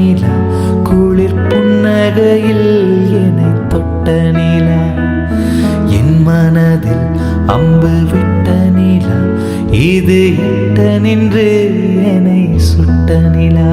நிலா குளிர் புன்னகையில் என்னை தொட்ட நிலா. என் மனதில் அம்பு விட்ட நிலா. இது எட்ட நின்று என்னை சுட்ட நிலா.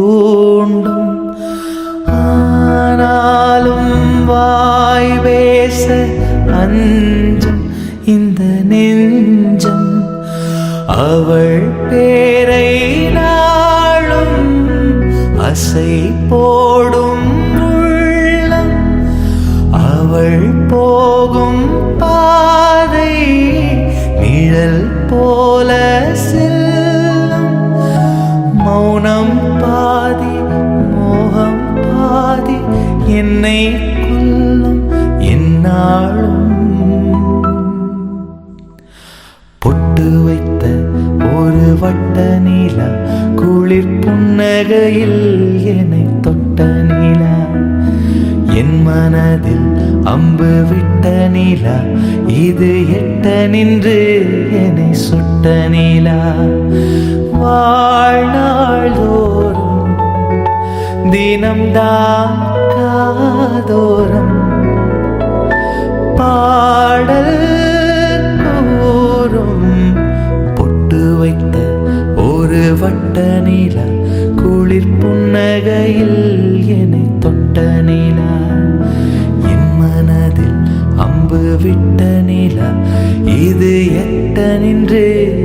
தூண்டும். ஆனாலும் வாய் பேச அஞ்சும் இந்த நெஞ்சம். அவள் பேரை நாளும் அசை போடும் உள்ளம். அவள் போகும் பாதை நிழல் போல செல்லும். மௌனம் என்னை கொல்லும் என்னாலும். பொட்டு வைத்த ஒரு வட்ட நீலா குளிர் புன்னகையில் என்னை தொட்ட நீலா. என் மனதில் அம்பு விட்ட நீலா இது எட்ட நின்று என்னை சுட்ட நீலா. வாழ்நாள் தோறும் தினம்தான் குளிர் புன்னகையில் என்னை தொட்ட நிலா. என் மனதில் அம்பு விட்ட நிலா. இது எட்ட நின்றே.